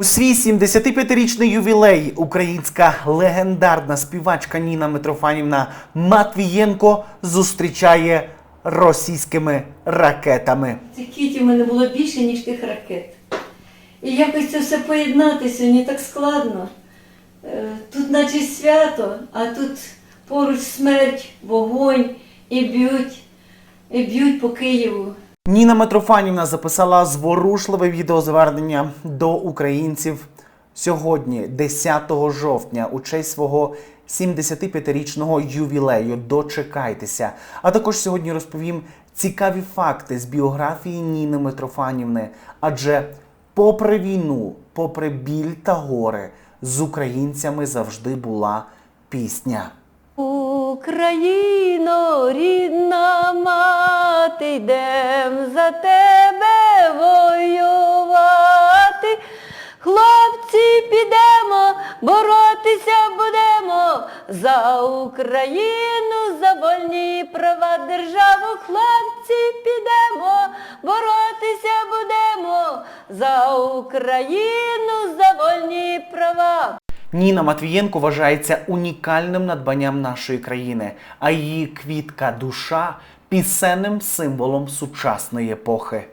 У свій 75-річний ювілей українська легендарна співачка Ніна Митрофанівна Матвієнко зустрічає російськими ракетами. Цих квітів в мене було більше, ніж тих ракет. І якось це все поєднати сьогодні так складно. Е, Тут наче свято, а тут поруч смерть, вогонь і б'ють, і б'ють по Києву. Ніна Митрофанівна записала зворушливе відеозвернення до українців сьогодні, 10 жовтня, у честь свого 75-річного ювілею. Дочекайтеся. А також сьогодні розповім цікаві факти з біографії Ніни Митрофанівни. Адже, попри війну, попри біль та горе, з українцями завжди була пісня. Україно, рідна мати, йдем за тебе воювати. Хлопці, підемо, боротися будемо за Україну, за вольні права державу. Хлопці, підемо, боротися будемо за Україну, за вольні права. Ніна Матвієнко вважається унікальним надбанням нашої країни, а її квітка душа пісенним символом сучасної епохи.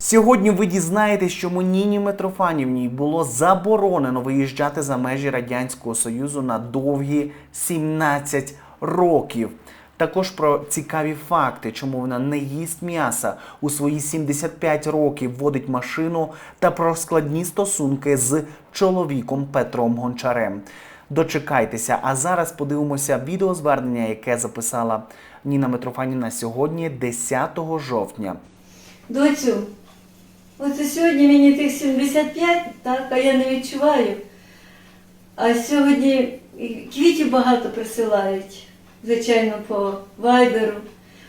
Сьогодні ви дізнаєтесь, чому Ніні Митрофанівні було заборонено виїжджати за межі Радянського Союзу на довгі 17 років. Також про цікаві факти, чому вона не їсть м'яса у свої 75 років водить машину та про складні стосунки з чоловіком Петром Гончарем. Дочекайтеся, а зараз подивимося відеозвернення, яке записала Ніна Митрофанівна сьогодні, 10 жовтня. Доцю, оце сьогодні мені тих 75, так, а я не відчуваю. А сьогодні квітів багато присилають, звичайно, по вайберу,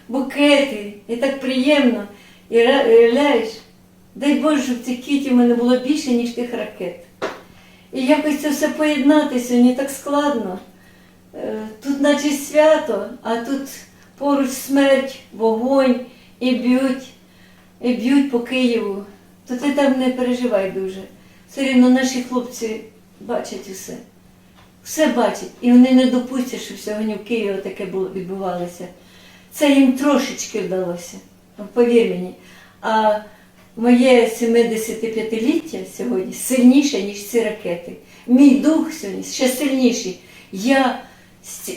букети, і так приємно. І уявляєш, дай Боже, щоб цих квітів в мене було більше, ніж тих ракет. І якось це все поєднати сьогодні так складно. Е, Тут наче свято, а тут поруч смерть, вогонь і б'ють, і б'ють по Києву. То ти там не переживай дуже. Все рівно наші хлопці бачать усе. Все бачать. І вони не допустять, щоб сьогодні в Києві таке було відбувалося. Це їм трошечки вдалося. Ну, Повір мені. А моє 75-ліття сьогодні сильніше, ніж ці ракети. Мій дух сьогодні ще сильніший. Я,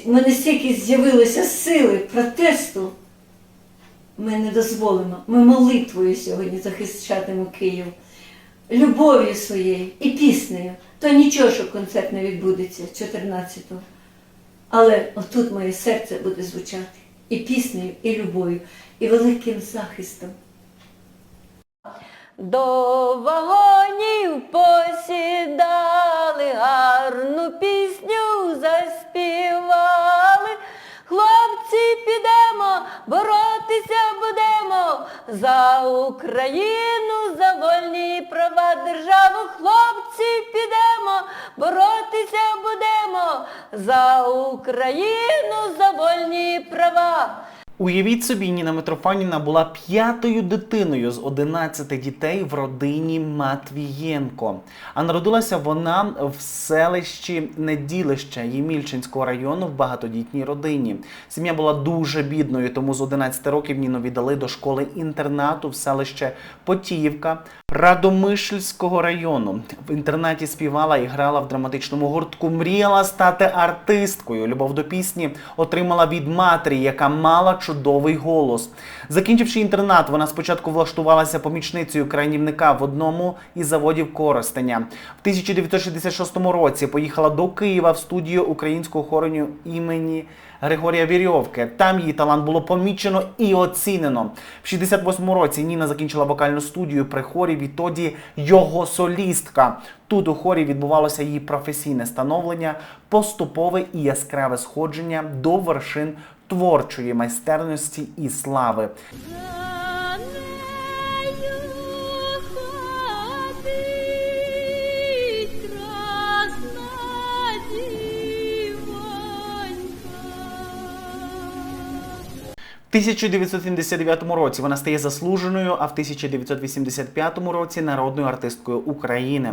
в мене стільки з'явилося сили протесту. Ми не дозволимо. Ми молитвою сьогодні захищатимемо Київ, любов'ю своєю і піснею. То нічого, що концерт не відбудеться 14-го. Але отут моє серце буде звучати і піснею, і любов'ю, і великим захистом. До вагонів посідали, гарну пісню заспівали. Підемо, боротися будемо за Україну, за вольні права державу. Хлопці, підемо, боротися будемо за Україну, за вольні права. Уявіть собі, Ніна Митрофанівна була п'ятою дитиною з 11 дітей в родині Матвієнко. А народилася вона в селищі Неділище Ємільчинського району в багатодітній родині. Сім'я була дуже бідною, тому з 11 років Ніну віддали до школи інтернату в селище Потіївка Радомишльського району. В інтернаті співала і грала в драматичному гуртку. Мріяла стати артисткою. Любов до пісні отримала від матері, яка мала чудовий голос. Закінчивши інтернат, вона спочатку влаштувалася помічницею крайнівника в одному із заводів Коростеня. В 1966 році поїхала до Києва в студію українського хореню імені Григорія Вірьовки. Там її талант було помічено і оцінено. В 68 році Ніна закінчила вокальну студію при хорі. Відтоді його солістка. Тут у хорі відбувалося її професійне становлення, поступове і яскраве сходження до вершин творчої майстерності і слави. 1979 році вона стає заслуженою, а в 1985 році народною артисткою України.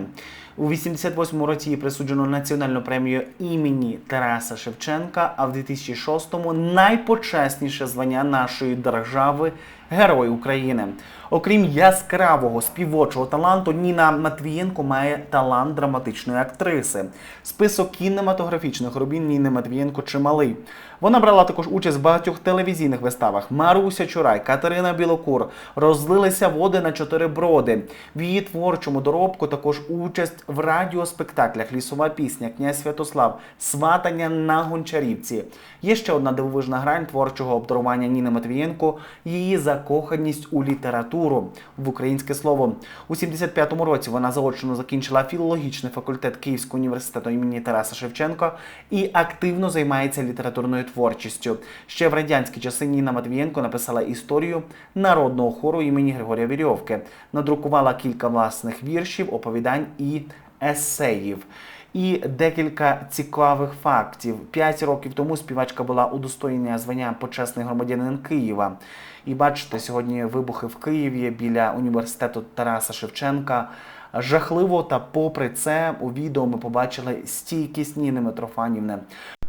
У 88 році їй присуджено національну премію імені Тараса Шевченка, а в 2006-му найпочесніше звання нашої держави Герой України. Окрім яскравого співочого таланту, Ніна Матвієнко має талант драматичної актриси. Список кінематографічних робін Ніни Матвієнко чималий. Вона брала також участь в багатьох телевізійних виставах. Маруся Чурай, Катерина Білокур розлилися води на чотири броди. В її творчому доробку також участь в радіоспектаклях Лісова пісня, князь Святослав, Сватання на Гончарівці. Є ще одна дивовижна грань творчого обдарування Ніни Матвієнко її закоханість у літературу в українське слово. У 75-му році вона заочно закінчила філологічний факультет Київського університету імені Тараса Шевченка і активно займається літературною творчістю. Ще в радянські часи Ніна Матвієнко написала історію народного хору імені Григорія Вірьовки, надрукувала кілька власних віршів, оповідань і есеїв. І декілька цікавих фактів. П'ять років тому співачка була удостоєна звання почесний громадянин Києва. І бачите, сьогодні вибухи в Києві біля університету Тараса Шевченка. Жахливо, та попри це у відео ми побачили стійкість Ніни Митрофанівни.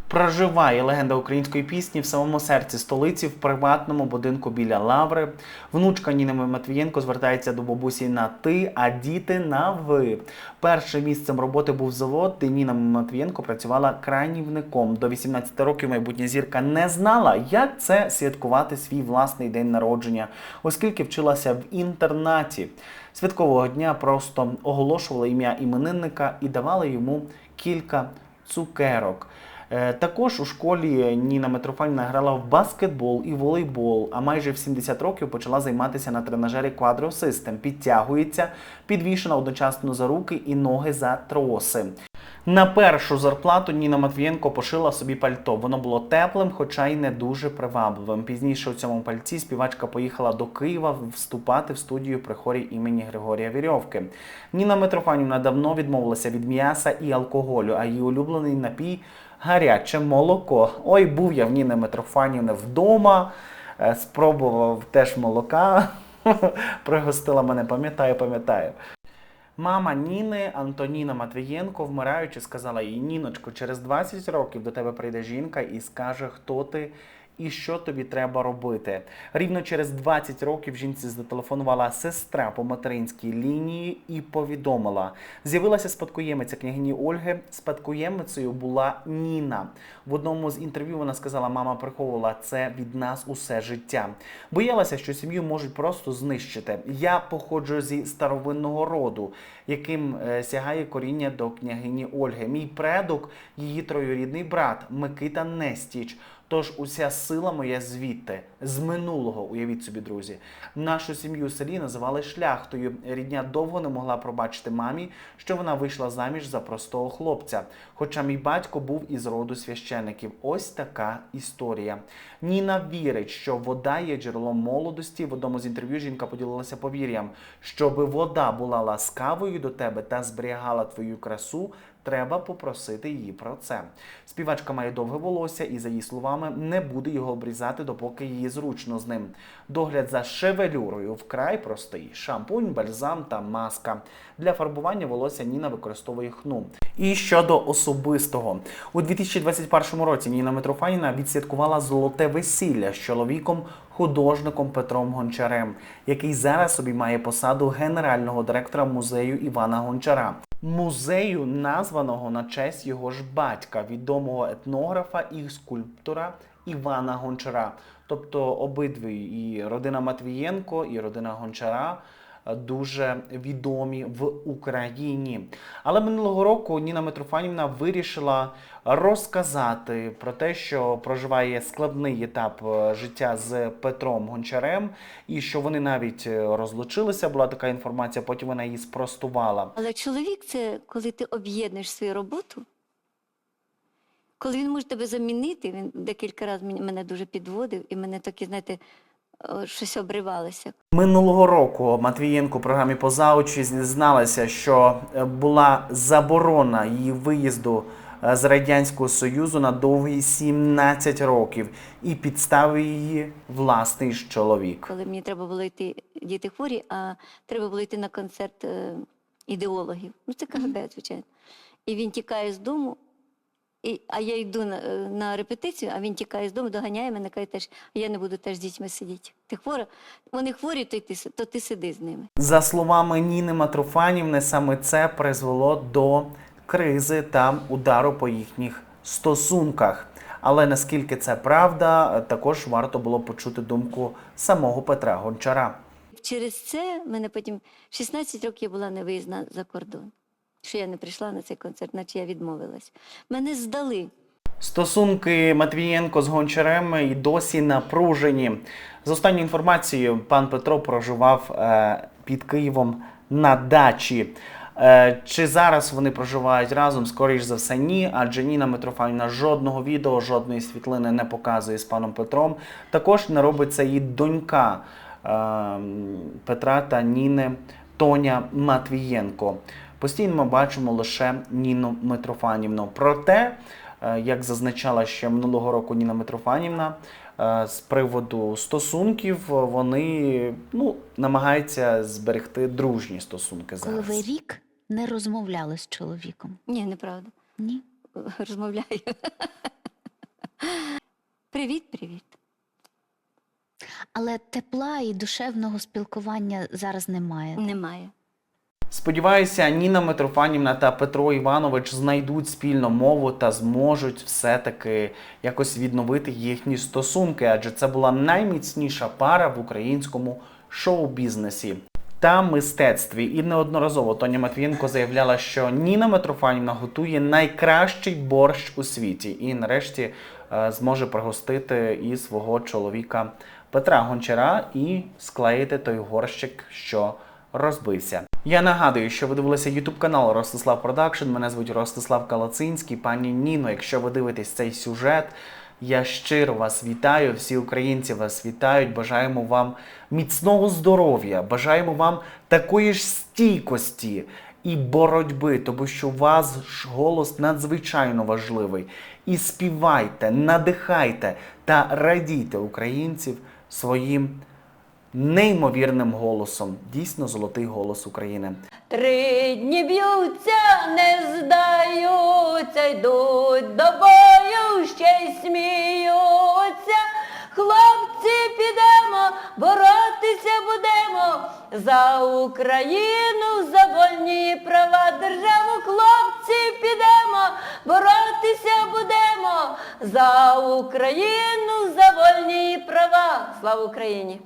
Проживає легенда української пісні в самому серці столиці в приватному будинку біля Лаври. Внучка Ніни Матвієнко звертається до бабусі на ти, а діти на ви. Першим місцем роботи був завод, де Ніна Матвієнко працювала крайнівником. До 18 років майбутня зірка не знала, як це святкувати свій власний день народження, оскільки вчилася в інтернаті. Святкового дня просто оголошували ім'я іменинника і давали йому кілька цукерок. Е, Також у школі Ніна Митрофанівна грала в баскетбол і волейбол, а майже в 70 років почала займатися на тренажері Quadro System. Підтягується, підвішена одночасно за руки і ноги за троси. На першу зарплату Ніна Матвієнко пошила собі пальто. Воно було теплим, хоча й не дуже привабливим. Пізніше у цьому пальці співачка поїхала до Києва вступати в студію при хорі імені Григорія Вірьовки. Ніна Митрофанівна давно відмовилася від м'яса і алкоголю, а її улюблений напій гаряче молоко. Ой, був я в Ніни Митрофанівни вдома, е, спробував теж молока. Пригостила мене, пам'ятаю, пам'ятаю. Мама Ніни Антоніна Матвієнко, вмираючи, сказала їй: Ніночко, через 20 років до тебе прийде жінка і скаже, хто ти і що тобі треба робити. Рівно через 20 років жінці зателефонувала сестра по материнській лінії і повідомила: з'явилася спадкоємиця княгині Ольги. Спадкоємицею була Ніна. В одному з інтерв'ю вона сказала: мама приховувала це від нас усе життя. Боялася, що сім'ю можуть просто знищити. Я походжу зі старовинного роду, яким е, сягає коріння до княгині Ольги. Мій предок, її троюрідний брат Микита Нестіч. Тож уся сила моя звідти, з минулого, уявіть собі, друзі. Нашу сім'ю в селі називали шляхтою. Рідня довго не могла пробачити мамі, що вона вийшла заміж за простого хлопця. Хоча мій батько був із роду священиків. Ось така історія. Ніна вірить, що вода є джерелом молодості. В одному з інтерв'ю жінка поділилася повір'ям, щоби вода була ласкавою до тебе та зберігала твою красу. Треба попросити її про це. Співачка має довге волосся і, за її словами, не буде його обрізати, допоки її зручно з ним. Догляд за шевелюрою вкрай простий: шампунь, бальзам та маска. Для фарбування волосся Ніна використовує хну. І щодо особистого, у 2021 році Ніна Митрофаніна відсвяткувала золоте весілля з чоловіком. Художником Петром Гончарем, який зараз собі має посаду генерального директора музею Івана Гончара музею, названого на честь його ж батька, відомого етнографа і скульптора Івана Гончара. Тобто обидві і родина Матвієнко, і родина Гончара. Е, Дуже відомі в Україні. Але минулого року Ніна Митрофанівна вирішила розказати про те, що проживає складний етап е, життя з Петром Гончарем, і що вони навіть е, розлучилися. Була така інформація, потім вона її спростувала. Але чоловік це коли ти об'єднуєш свою роботу, коли він може тебе замінити, він декілька разів мене- дуже підводив, і мене такі, знаєте, щось обривалося. Минулого року Матвієнко у програмі поза очі зізналася, що е, була заборона її виїзду е, з Радянського Союзу на довгі 17 років і підставив її власний чоловік. Коли мені треба було йти, діти хворі, а треба було йти на концерт е, ідеологів. Ну, це КГБ, звичайно. І він тікає з дому, і, а я йду на, е, на репетицію, а він тікає з дому, доганяє мене, каже теж, я не буду теж з дітьми сидіти. Ти хвора? Вони хворі, то, ти, то ти сиди з ними. За словами Ніни Матрофанівни, саме це призвело до кризи та удару по їхніх стосунках. Але наскільки це правда, також варто було почути думку самого Петра Гончара. Через це мене потім 16 років я була не виїзна за кордон. Що я не прийшла на цей концерт, наче я відмовилась. Мене здали. Стосунки Матвієнко з Гончарем і досі напружені. За останньою інформацією, пан Петро проживав е, під Києвом на дачі. Е, чи зараз вони проживають разом? Скоріш за все, ні, адже Ніна Митрофанівна жодного відео, жодної світлини не показує з паном Петром. Також не робить це її донька е, Петра та Ніни Тоня Матвієнко. Постійно ми бачимо лише Ніну Митрофанівну. Проте, е, як зазначала ще минулого року Ніна Митрофанівна, е, з приводу стосунків вони ну, намагаються зберегти дружні стосунки Коли ви рік не розмовляли з чоловіком? Ні, неправда. Ні. Розмовляю. Привіт, привіт. Але тепла і душевного спілкування зараз немає. Немає. Сподіваюся, Ніна Митрофанівна та Петро Іванович знайдуть спільну мову та зможуть все-таки якось відновити їхні стосунки, адже це була найміцніша пара в українському шоу-бізнесі. Та мистецтві і неодноразово Тоня Матвієнко заявляла, що Ніна Митрофанівна готує найкращий борщ у світі і нарешті е, зможе пригостити і свого чоловіка Петра Гончара і склеїти той горщик, що розбився. Я нагадую, що ви дивилися YouTube канал Ростислав Продакшн. Мене звуть Ростислав Калацинський. Пані Ніно, якщо ви дивитесь цей сюжет, я щиро вас вітаю. Всі українці вас вітають. Бажаємо вам міцного здоров'я, бажаємо вам такої ж стійкості і боротьби, тому що у вас голос надзвичайно важливий. І співайте, надихайте та радійте українців своїм неймовірним голосом. Дійсно золотий голос України. Три дні б'ються, не здаються, йдуть до бою, ще й сміються. Хлопці, підемо, боротися будемо за Україну, за вольні права державу. Хлопці, підемо, боротися будемо за Україну, за вольні права. Слава Україні!